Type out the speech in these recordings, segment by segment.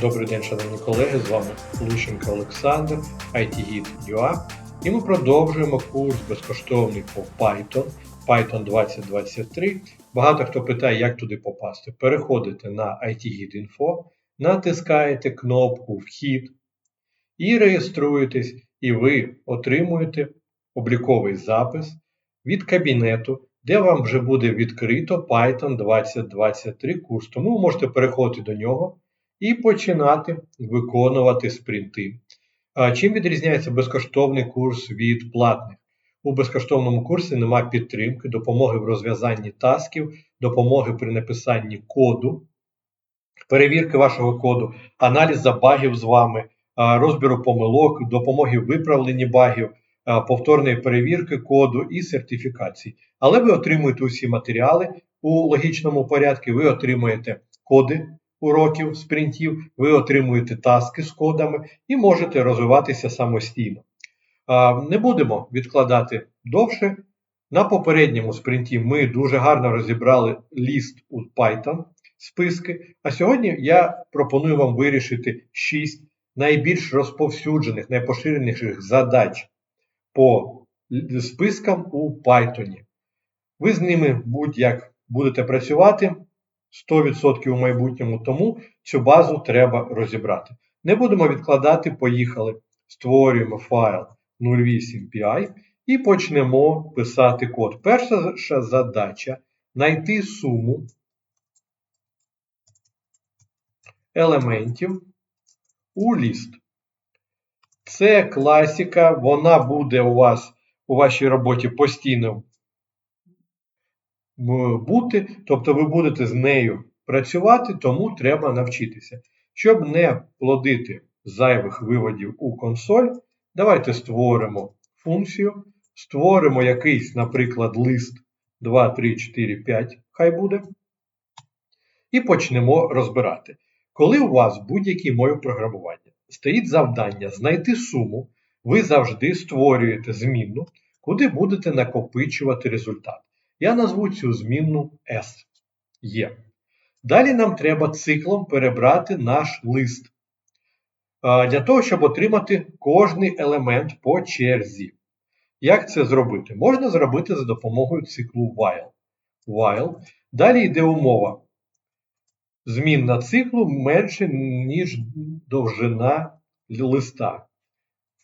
Добрий день, шановні колеги. З вами Лущенко Олександр, IT-Git.ua. І ми продовжуємо курс безкоштовний по Python, Python 2023. Багато хто питає, як туди попасти. Переходите на IT-Git.info, натискаєте кнопку Вхід і реєструєтесь, і ви отримуєте обліковий запис від кабінету, де вам вже буде відкрито Python 2023 курс. Тому ви можете переходити до нього і починати виконувати спринти. Чим відрізняється безкоштовний курс від платних? У безкоштовному курсі немає підтримки, допомоги в розв'язанні тасків, допомоги при написанні коду, перевірки вашого коду, аналіз багів з вами, розбіру помилок, допомоги в виправленні багів, повторної перевірки коду і сертифікації. Але ви отримуєте усі матеріали у логічному порядку, ви отримуєте коди уроків, спринтів, ви отримуєте таски з кодами і можете розвиватися самостійно. Не будемо відкладати довше. На попередньому спринті ми дуже гарно розібрали ліст у Python списки. А сьогодні я пропоную вам вирішити 6 найбільш розповсюджених, найпоширеніших задач по спискам у Python. Ви з ними будь-як будете працювати 100% у майбутньому, тому цю базу треба розібрати. Не будемо відкладати, поїхали. Створюємо файл 08pi і почнемо писати код. Перша задача знайти суму елементів у ліст. Це класика, вона буде у вас у вашій роботі постійно бути, тобто ви будете з нею працювати, тому треба навчитися. Щоб не плодити зайвих виводів у консоль, давайте створимо функцію, створимо якийсь, наприклад, лист 2, 3, 4, 5, хай буде. І почнемо розбирати. Коли у вас будь-якій мові програмування стоїть завдання знайти суму, ви завжди створюєте змінну, куди будете накопичувати результат. Я назву цю змінну S. Є. Далі нам треба циклом перебрати наш лист. Для того, щоб отримати кожний елемент по черзі. Як це зробити? Можна зробити за допомогою циклу while. while. Далі йде умова. Змінна циклу менше, ніж довжина листа.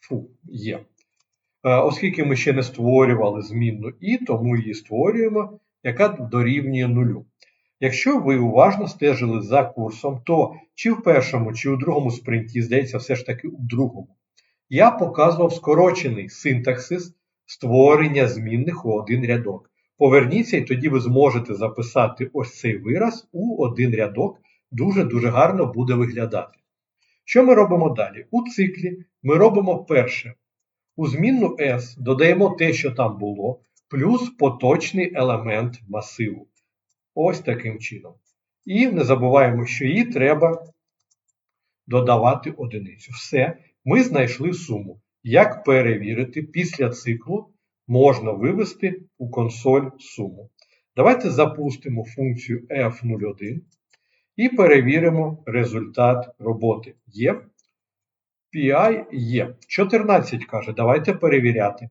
Фу, є. Е, оскільки ми ще не створювали змінну і, тому її створюємо, яка дорівнює нулю. Якщо ви уважно стежили за курсом, то чи в першому, чи у другому спринті, здається, все ж таки у другому, я показував скорочений синтаксис створення змінних у один рядок. Поверніться, і тоді ви зможете записати ось цей вираз у один рядок, дуже-дуже гарно буде виглядати. Що ми робимо далі? У циклі ми робимо перше. У змінну S додаємо те, що там було, плюс поточний елемент масиву. Ось таким чином. І не забуваємо, що її треба додавати одиницю. Все, ми знайшли суму. Як перевірити, після циклу можна вивести у консоль суму. Давайте запустимо функцію F01 і перевіримо результат роботи. Є. PI є. 14 каже, давайте перевіряти.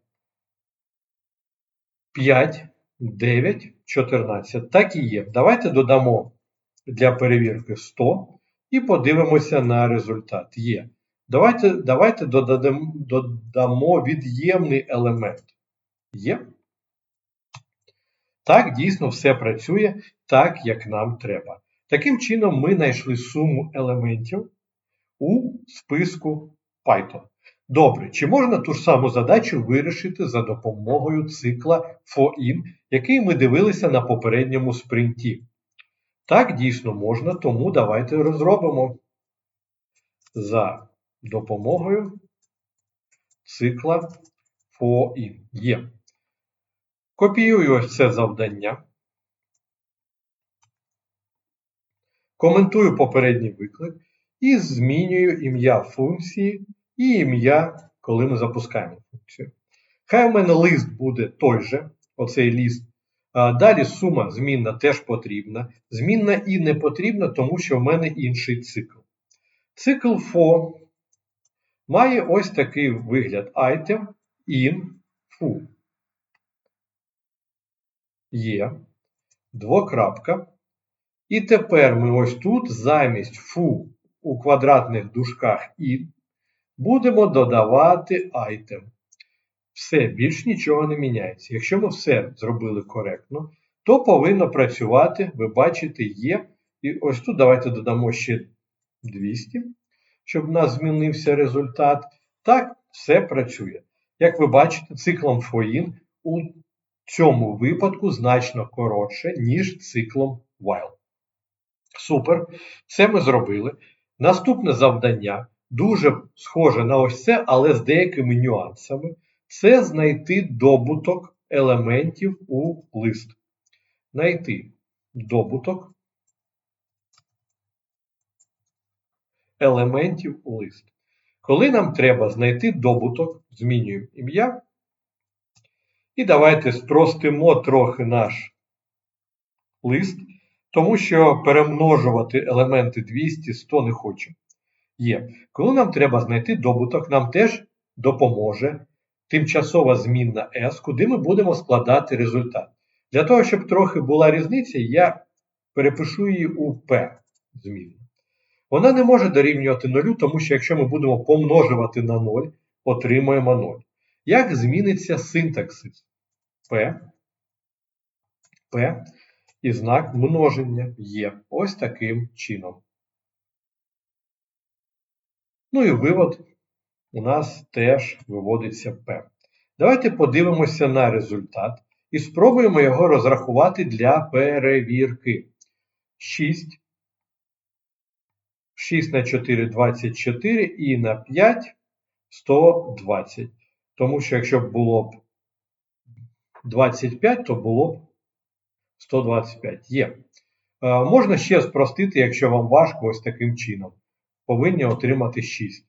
5, 9, 14. Так і є. Давайте додамо для перевірки 100 і подивимося на результат. Є. Давайте давайте додамо, додамо від'ємний елемент. Є. Так, дійсно, все працює так, як нам треба. Таким чином, ми знайшли суму елементів у списку Python. Добре, чи можна ту ж саму задачу вирішити за допомогою цикла FOIN, який ми дивилися на попередньому спринті? Так, дійсно можна, тому давайте розробимо за допомогою цикла FOIN. Є. Копіюю ось це завдання. Коментую попередній виклик і змінюю ім'я функції і ім'я, коли ми запускаємо функцію. Хай у мене лист буде той же, оцей ліст. Далі сума змінна теж потрібна. Змінна і не потрібна, тому що в мене інший цикл. Цикл for має ось такий вигляд item in foo. Є двокрапка. І тепер ми ось тут замість фу у квадратних дужках in будемо додавати item. Все, більш нічого не міняється. Якщо ми все зробили коректно, то повинно працювати, ви бачите, є. І ось тут давайте додамо ще 200, щоб у нас змінився результат. Так, все працює. Як ви бачите, циклом for-in у цьому випадку значно коротше, ніж циклом while. Супер. Це ми зробили. Наступне завдання дуже схоже на ось це, але з деякими нюансами. Це знайти добуток елементів у лист. Знайти добуток елементів у лист. Коли нам треба знайти добуток, змінюємо ім'я. І давайте спростимо трохи наш лист, тому що перемножувати елементи 200, 100 не хочу. Є. Коли нам треба знайти добуток, нам теж допоможе тимчасова змінна S, куди ми будемо складати результат. Для того, щоб трохи була різниця, я перепишу її у P змінну. Вона не може дорівнювати 0, тому що якщо ми будемо помножувати на 0, отримаємо 0. Як зміниться синтаксис? P, P і знак множення є ось таким чином. Ну і вивод у нас теж виводиться P. Давайте подивимося на результат і спробуємо його розрахувати для перевірки. 6. 6 на 4 24 і на 5 120. Тому що якщо б було б 25, то було б 125. Є. Е, можна ще спростити, якщо вам важко, ось таким чином. Повинні отримати 6.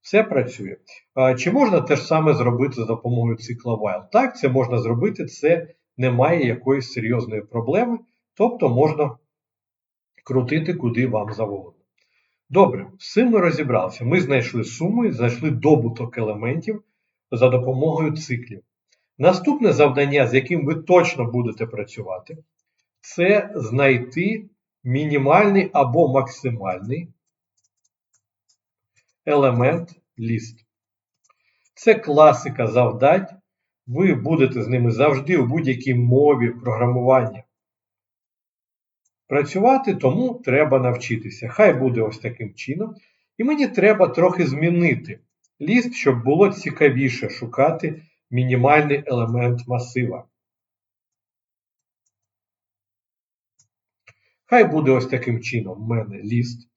Все працює. Е, чи можна те ж саме зробити за допомогою цикла while? Так, це можна зробити, це не має якоїсь серйозної проблеми. Тобто можна крутити куди вам завгодно. Добре, з цим ми розібралися. Ми знайшли суму і знайшли добуток елементів за допомогою циклів. Наступне завдання, з яким ви точно будете працювати, це знайти мінімальний або максимальний елемент ліст. Це класика завдань. Ви будете з ними завжди у будь-якій мові програмування працювати, тому треба навчитися. Хай буде ось таким чином. І мені треба трохи змінити ліст, щоб було цікавіше шукати мінімальний елемент масива. Хай буде ось таким чином в мене ліст.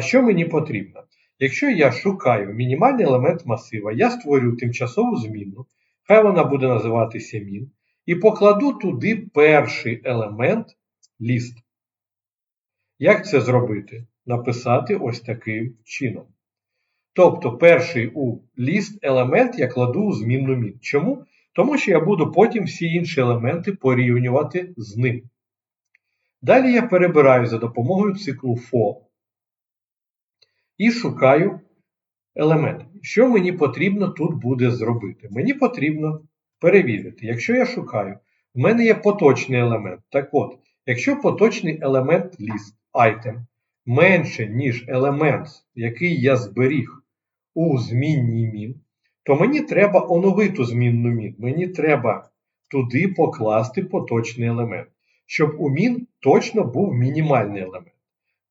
Що мені потрібно? Якщо я шукаю мінімальний елемент масива, я створю тимчасову змінну, хай вона буде називатися мін, і покладу туди перший елемент ліст. Як це зробити? Написати ось таким чином. Тобто перший у ліст елемент я кладу у змінну мін. Чому? Тому що я буду потім всі інші елементи порівнювати з ним. Далі я перебираю за допомогою циклу for і шукаю елемент. Що мені потрібно тут буде зробити? Мені потрібно перевірити. Якщо я шукаю, в мене є поточний елемент. Так от, якщо поточний елемент ліст, item менше, ніж елемент, який я зберіг у змінній мін, то мені треба оновити змінну мін. Мені треба туди покласти поточний елемент, щоб у мін точно був мінімальний елемент.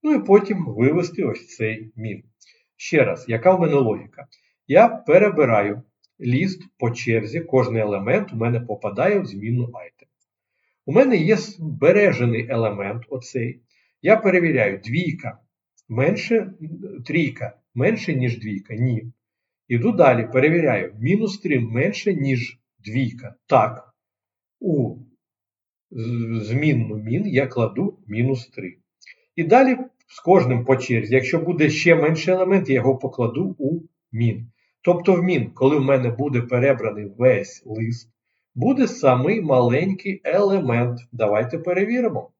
Ну і потім вивести ось цей мін. Ще раз, яка в мене логіка? Я перебираю ліст по черзі, кожний елемент у мене попадає в змінну item. У мене є збережений елемент, оцей. Я перевіряю, двійка менше, трійка менше, ніж двійка. Ні. Іду далі, перевіряю, мінус 3 менше, ніж двійка. Так. У змінну мін я кладу мінус 3. І далі з кожним по черзі, якщо буде ще менший елемент, я його покладу у мін. Тобто в мін, коли в мене буде перебраний весь лист, буде самий маленький елемент. Давайте перевіримо.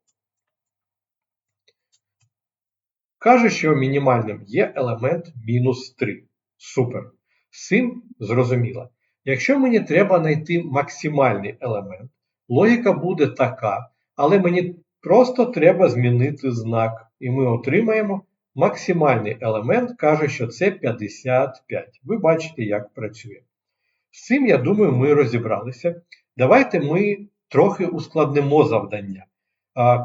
Каже, що мінімальним є елемент мінус 3. Супер. З цим зрозуміло. Якщо мені треба знайти максимальний елемент, логіка буде така, але мені просто треба змінити знак. І ми отримаємо максимальний елемент, каже, що це 55. Ви бачите, як працює. З цим, я думаю, ми розібралися. Давайте ми трохи ускладнимо завдання.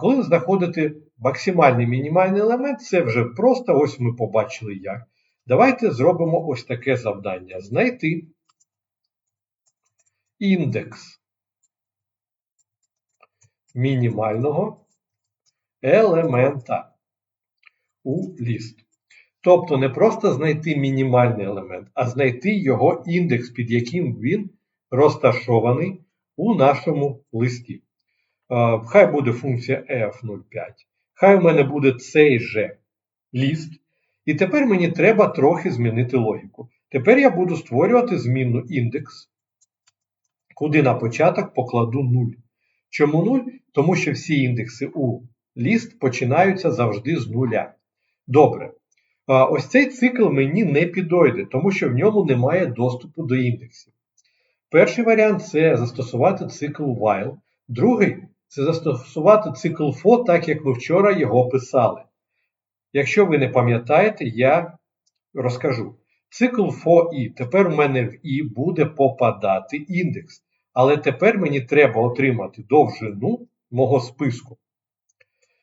Коли знаходите максимальний мінімальний елемент, це вже просто, ось ми побачили як. Давайте зробимо ось таке завдання. Знайти індекс мінімального елемента у ліст. Тобто не просто знайти мінімальний елемент, а знайти його індекс, під яким він розташований у нашому листі. Хай буде функція f05. Хай у мене буде цей же ліст. І тепер мені треба трохи змінити логіку. Тепер я буду створювати змінну індекс, куди на початок покладу 0. Чому 0? Тому що всі індекси у ліст починаються завжди з нуля. Добре. Ось цей цикл мені не підойде, тому що в ньому немає доступу до індексів. Перший варіант це застосувати цикл while. Другий це застосувати цикл for, так як ми вчора його писали. Якщо ви не пам'ятаєте, я розкажу. Цикл for i. Тепер у мене в і буде попадати індекс. Але тепер мені треба отримати довжину мого списку.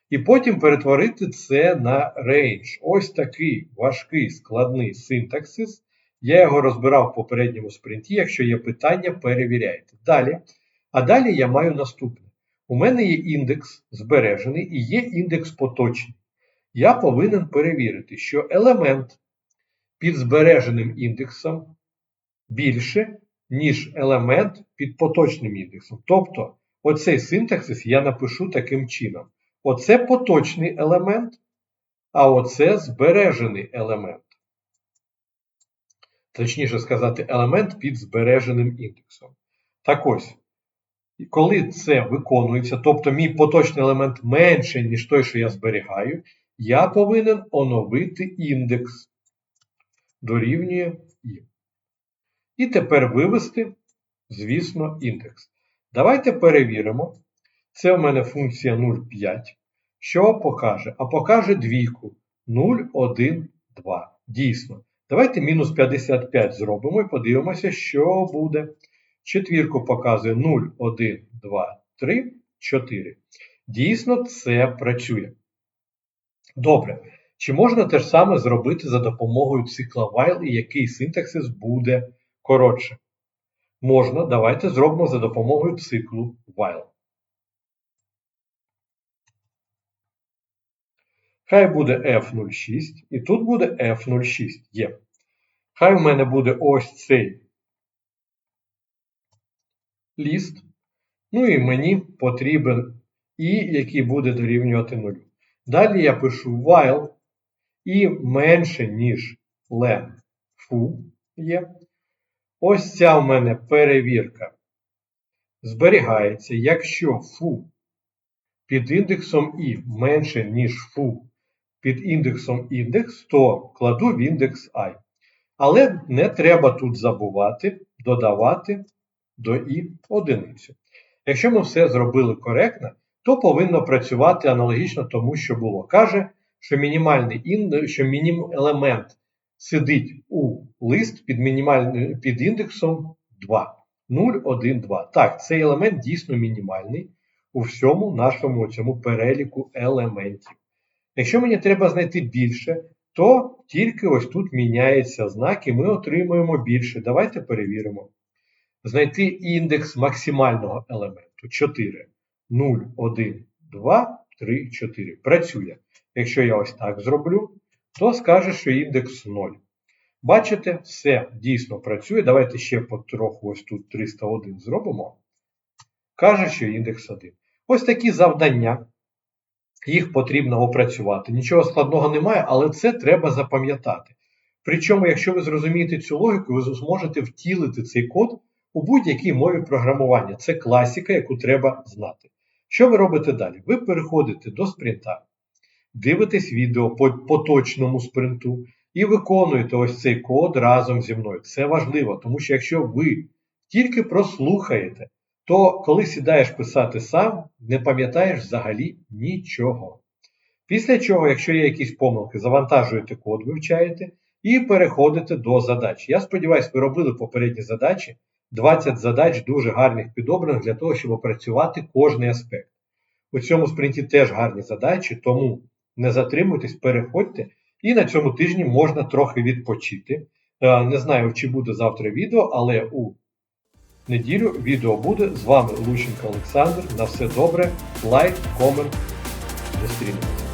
І потім перетворити це на range. Ось такий важкий складний синтаксис. Я його розбирав в попередньому спринті. Якщо є питання, перевіряйте. Далі. А далі я маю наступне. У мене є індекс збережений і є індекс поточний. Я повинен перевірити, що елемент під збереженим індексом більше, ніж елемент під поточним індексом. Тобто, оцей синтаксис я напишу таким чином. Оце поточний елемент, а оце збережений елемент. Точніше сказати, елемент під збереженим індексом. Так ось, коли це виконується, тобто мій поточний елемент менше, ніж той, що я зберігаю, я повинен оновити індекс. Дорівнює І. І тепер вивести, звісно, індекс. Давайте перевіримо. Це у мене функція 0,5. Що покаже? А покаже двійку 0, 1, 2. Дійсно. Давайте мінус 55 зробимо і подивимося, що буде. Четвірку показує 0, 1, 2, 3, 4. Дійсно, це працює. Добре. Чи можна те ж саме зробити за допомогою цикла while і який синтаксис буде коротше? Можна. Давайте зробимо за допомогою циклу while. Хай буде F06, і тут буде F06 є. Хай в мене буде ось цей ліст. Ну і мені потрібен і, який буде дорівнювати 0. Далі я пишу while і менше, ніж len foo є. Ось ця в мене перевірка зберігається, якщо foo під індексом і менше, ніж foo під індексом індекс, то кладу в індекс i. Але не треба тут забувати додавати до і одиницю. Якщо ми все зробили коректно, то повинно працювати аналогічно тому, що було. Каже, що мінімальний ін... що мінім елемент сидить у лист під під індексом 2. 0, 1, 2. Так, цей елемент дійсно мінімальний у всьому нашому цьому переліку елементів. Якщо мені треба знайти більше, то тільки ось тут міняється знак і ми отримуємо більше. Давайте перевіримо. Знайти індекс максимального елементу 4. 0, 1, 2, 3, 4. Працює. Якщо я ось так зроблю, то скаже, що індекс 0. Бачите, все дійсно працює. Давайте ще потроху ось тут 301 зробимо. Каже, що індекс 1. Ось такі завдання їх потрібно опрацювати. Нічого складного немає, але це треба запам'ятати. Причому, якщо ви зрозумієте цю логіку, ви зможете втілити цей код у будь-якій мові програмування. Це класіка, яку треба знати. Що ви робите далі? Ви переходите до спринта, дивитесь відео по поточному спринту і виконуєте ось цей код разом зі мною. Це важливо, тому що якщо ви тільки прослухаєте, то коли сідаєш писати сам, не пам'ятаєш взагалі нічого. Після чого, якщо є якісь помилки, завантажуєте код, вивчаєте і переходите до задач. Я сподіваюся, ви робили попередні задачі. 20 задач дуже гарних підобраних для того, щоб опрацювати кожний аспект. У цьому спринті теж гарні задачі, тому не затримуйтесь, переходьте. І на цьому тижні можна трохи відпочити. Е, Не знаю, чи буде завтра відео, але у неділю відео буде. З вами Лущенко Олександр. На все добре. Лайк, комент. Зустрінемось.